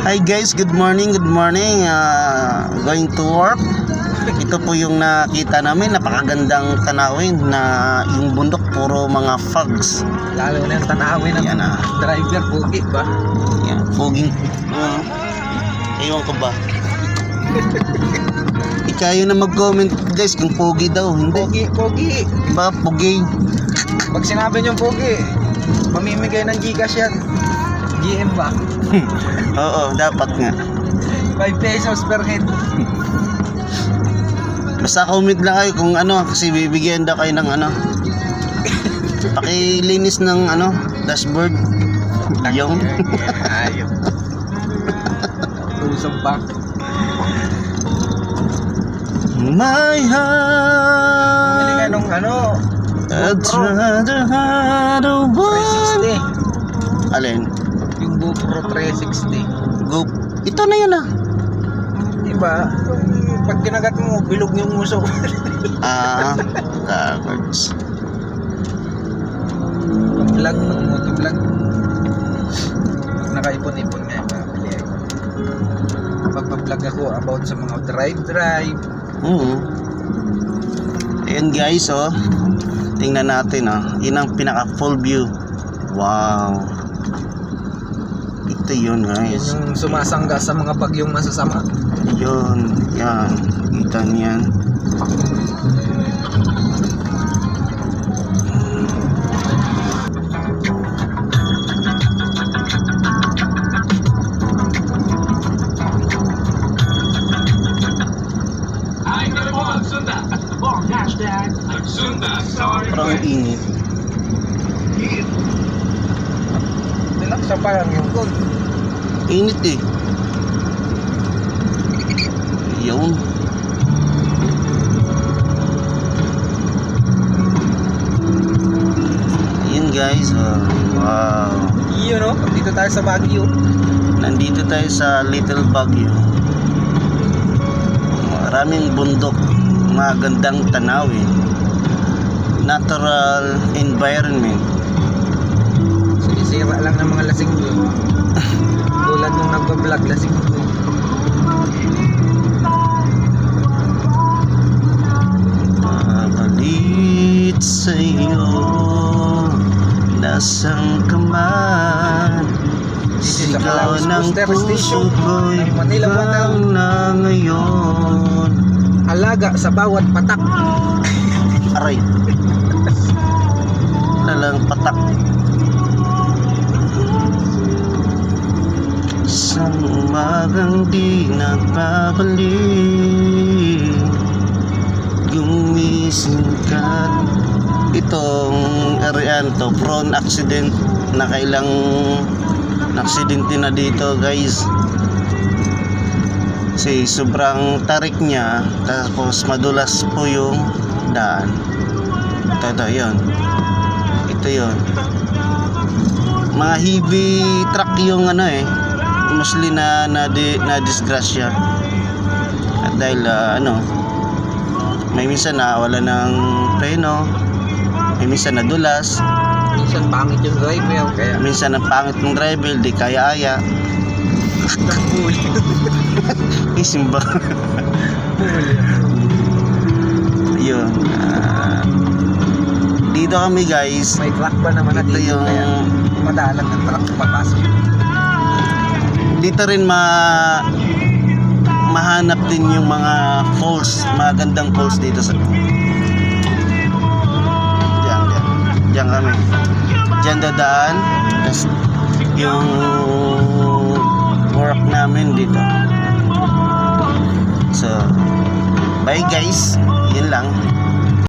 Hi guys, good morning, good morning. Ah, going to work. Ito po yung nakita namin, napakagandang tanawin na yung bundok puro mga fogs. Lalo na yung tanawin ng Yan ah. driver, pugi ba? Yan, foging. Uh, ewan ko ba? Ikayo na mag-comment guys kung pogi daw, hindi. Pugi, pugi. Ba, pogi. Pag sinabi niyong pugi, mamimigay ng Gcash yan. GM ba? Oo, dapat nga. 5 pesos per head. Basta comment lang kayo kung ano, kasi bibigyan daw kayo ng ano. Pakilinis ng ano, dashboard. Yung. Ayun. Usap ba? My heart nung ano, I'd rather have a one 360. Alin? Yung GoPro 360. Go Ito na yun ah Diba? Yung pag kinagat mo, bilog yung uso. Ah, cowards vlog, pag motovlog. Pag nakaipon-ipon nga, mabili ako. Pag-vlog ako about sa mga drive-drive. Oo Ayan guys oh Tingnan natin oh Yun ang pinaka full view Wow Ito yun guys yung sumasangga sa mga bagyong masasama. Yun, yan. Kita niyan. I never pa lang yung gold. Init eh. Yun. Yun guys. Oh, wow. Yun no? Dito tayo sa Baguio. Nandito tayo sa Little Baguio. Maraming bundok, magandang tanawin. Natural environment. Sinisira lasing yun. Tulad nung nagpa-vlog lasing yun. Papalit sa iyo Nasang ka man Sigaw ng puso ko'y ng Manila ikaw na ngayon Alaga sa bawat patak. Aray Lalang patak Sa umagang di nagbabalik Gumising ka. Itong area to prone accident. Nakailang aksidente na dito guys. Kasi sobrang tarik niya. Tapos madulas po yung daan. Ito, ito, yun. Ito yun. Mga heavy truck yung ano eh Mostly na na, di, na disgrasya At dahil ah, ano May minsan na wala ng preno May minsan na dulas Minsan pangit yung driver kaya Minsan ang pangit ng driver Di kaya-aya huli. Isimba. Yun ah, Dito kami guys May truck ba naman na Ito dito yung kaya madalang ng truck papasok. Dito rin ma mahanap din yung mga falls, magandang falls dito sa Diyan, diyan. Diyan kami. Diyan dadaan. Yung work namin dito. So, bye guys.